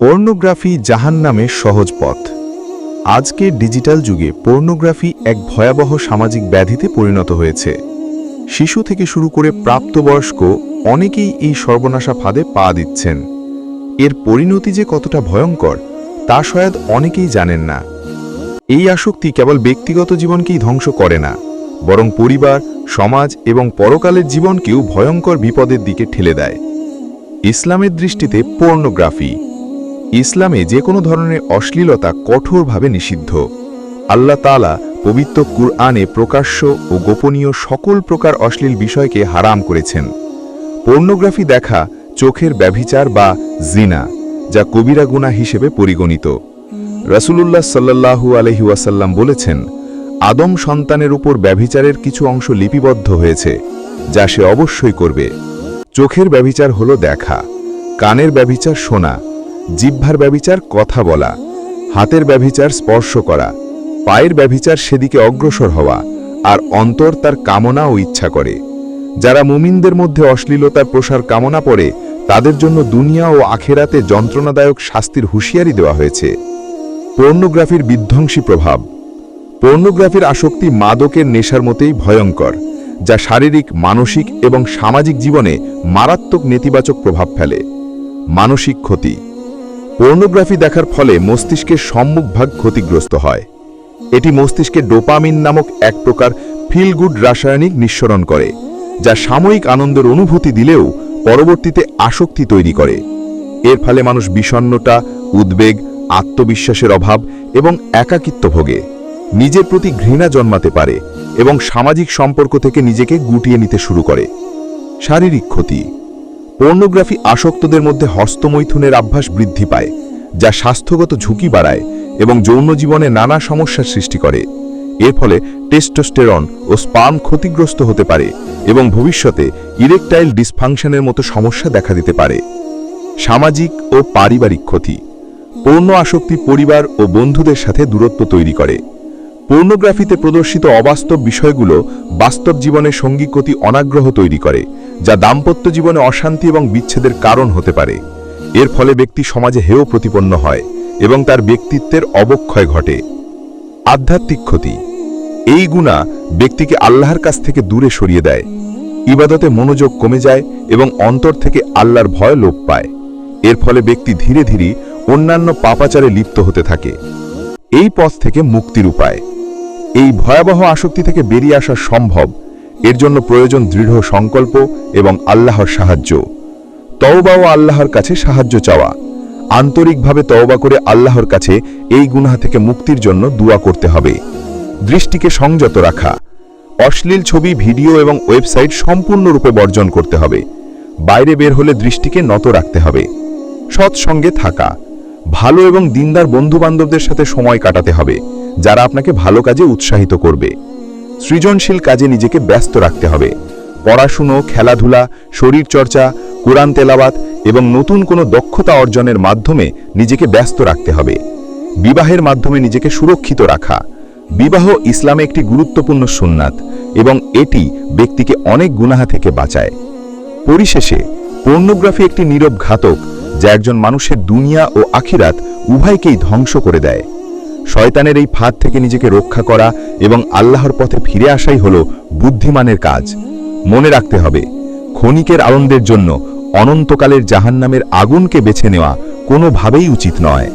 Pornography জাহান্নামের সহজ পথ। আজকের ডিজিটাল যুগে পর্নোগ্রাফি এক ভয়াবহ সামাজিক ব্যাধিতে পরিণত হয়েছে। শিশু থেকে শুরু করে প্রাপ্তবয়স্ক অনেকেই এই সর্বনাশা ফাঁদে পা দিচ্ছেন। এর পরিণতি যে কতটা ভয়ঙ্কর, তা শয়াদ অনেকেই জানেন না। এই আসক্তি কেবল ব্যক্তিগত জীবনকেই ধ্বংস করে না, বরং পরিবার, সমাজ এবং পরকালের জীবনকেও ভয়ঙ্কর বিপদের দিকে ঠেলে দেয়। ইসলামের দৃষ্টিতে পর্নোগ্রাফি ইসলামে যে কোনো ধরনের অশ্লীলতা কঠোরভাবে নিষিদ্ধ। আল্লাহ তালা পবিত্র কুরআনে প্রকাশ্য ও গোপনীয় সকল প্রকার অশ্লীল বিষয়কে হারাম করেছেন। পর্নোগ্রাফি দেখা, চোখের ব্যভিচার বা জিনা, যা কবিরা গুণা হিসেবে পরিগণিত। রাসূলুল্লাহ সাল্লাল্লাহু আলহি ওয়াসাল্লাম বলেছেন, আদম সন্তানের উপর ব্যভিচারের কিছু অংশ লিপিবদ্ধ হয়েছে, যা সে অবশ্যই করবে। চোখের ব্যভিচার হলো দেখা, কানের ব্যভিচার শোনা জিহ্বার ব্যভিচার কথা বলা, হাতের ব্যভিচার স্পর্শ করা, পায়ের ব্যভিচার সেদিকে অগ্রসর হওয়া আর অন্তর তার কামনা ও ইচ্ছা করে। যারা মুমিনদের মধ্যে অশ্লীলতার প্রসার কামনা পড়ে, তাদের জন্য দুনিয়া ও আখেরাতে যন্ত্রণাদায়ক শাস্তির হুঁশিয়ারি দেওয়া হয়েছে। পর্নোগ্রাফির বিধ্বংসী প্রভাব। পর্নোগ্রাফির আসক্তি মাদকের নেশার মতেই ভয়ঙ্কর, যা শারীরিক, মানসিক এবং সামাজিক জীবনে মারাত্মক নেতিবাচক প্রভাব ফেলে। মানসিক ক্ষতি। পর্নোগ্রাফি দেখার ফলে মস্তিষ্কের সম্মুখভাগ ক্ষতিগ্রস্ত হয়। এটি মস্তিষ্কে ডোপামিন নামক এক প্রকার ফিল গুড রাসায়নিক নিঃসরণ করে, যা সাময়িক আনন্দের অনুভূতি দিলেও পরবর্তীতে আসক্তি তৈরি করে। এর ফলে মানুষ বিষণ্নতা উদ্বেগ, আত্মবিশ্বাসের অভাব এবং একাকিত্ব ভোগে। নিজের প্রতি ঘৃণা জন্মাতে পারে এবং সামাজিক সম্পর্ক থেকে নিজেকে গুটিয়ে নিতে শুরু করে। শারীরিক ক্ষতি পর্নোগ্রাফি আসক্তদের মধ্যে হস্তমৈথুনের অভ্যাস বৃদ্ধি পায়, যা স্বাস্থ্যগত ঝুঁকি বাড়ায় এবং যৌন জীবনে নানা সমস্যার সৃষ্টি করে। এর ফলে টেস্টোস্টেরন ও স্পাম ক্ষতিগ্রস্ত হতে পারে এবং ভবিষ্যতে ইরেকটাইল ডিসফাংশনের মতো সমস্যা দেখা দিতে পারে। সামাজিক ও পারিবারিক ক্ষতি। পূর্ণ আসক্তি পরিবার ও বন্ধুদের সাথে দূরত্ব তৈরি করে। পর্নোগ্রাফিতে প্রদর্শিত অবাস্তব বিষয়গুলো বাস্তব জীবনে সঙ্গীর প্রতি অনাগ্রহ তৈরি করে যা দাম্পত্য জীবনে অশান্তি এবং বিচ্ছেদের কারণ হতে পারে। এর ফলে ব্যক্তি সমাজে হেয় প্রতিপন্ন হয় এবং তার ব্যক্তিত্বের অবক্ষয় ঘটে। আধ্যাত্মিক ক্ষতি। এই গুণা ব্যক্তিকে আল্লাহর কাছ থেকে দূরে সরিয়ে দেয়। ইবাদতে মনোযোগ কমে যায় এবং অন্তর থেকে আল্লাহর ভয় লোপ পায়। এর ফলে ব্যক্তি ধীরে ধীরে অন্যান্য পাপাচারে লিপ্ত হতে থাকে। এই পথ থেকে মুক্তির উপায়। এই ভয়াবহ আসক্তি থেকে বেরিয়ে আসা সম্ভব এর জন্য প্রয়োজন দৃঢ় সংকল্প এবং আল্লাহর সাহায্য। তওবা ও আল্লাহর কাছে সাহায্য চাওয়া। আন্তরিকভাবে তওবা করে আল্লাহর কাছে এই গুনাহ থেকে মুক্তির জন্য দোয়া করতে হবে। দৃষ্টিকে সংযত রাখা। অশ্লীল ছবি, ভিডিও এবং ওয়েবসাইট সম্পূর্ণরূপে বর্জন করতে হবে। বাইরে বের হলে দৃষ্টিকে নত রাখতে হবে। সৎসঙ্গে থাকা। ভালো এবং দিনদার বন্ধুবান্ধবদের সাথে সময় কাটাতে হবে, যারা আপনাকে ভালো কাজে উৎসাহিত করবে। সৃজনশীল কাজে নিজেকে ব্যস্ত রাখতে হবে। পড়াশুনো, খেলাধুলা, শরীরচর্চা, কোরআন তেলাওয়াত এবং নতুন কোনো দক্ষতা অর্জনের মাধ্যমে নিজেকে ব্যস্ত রাখতে হবে। বিবাহের মাধ্যমে নিজেকে সুরক্ষিত রাখা। বিবাহ ইসলামে একটি গুরুত্বপূর্ণ সুন্নাত এবং এটি ব্যক্তিকে অনেক গুনাহা থেকে বাঁচায়। পরিশেষে, পর্নোগ্রাফি একটি নীরব ঘাতক, যা একজন মানুষের দুনিয়া ও আখিরাত উভয়কেই ধ্বংস করে দেয়। শয়তানের এই ফাঁদ থেকে নিজেকে রক্ষা করা এবং আল্লাহর পথে ফিরে আসাই হল বুদ্ধিমানের কাজ। মনে রাখতে হবে, ক্ষণিকের আনন্দের জন্য অনন্তকালের জাহান্নামের আগুনকে বেছে নেওয়া কোনোভাবেই উচিত নয়।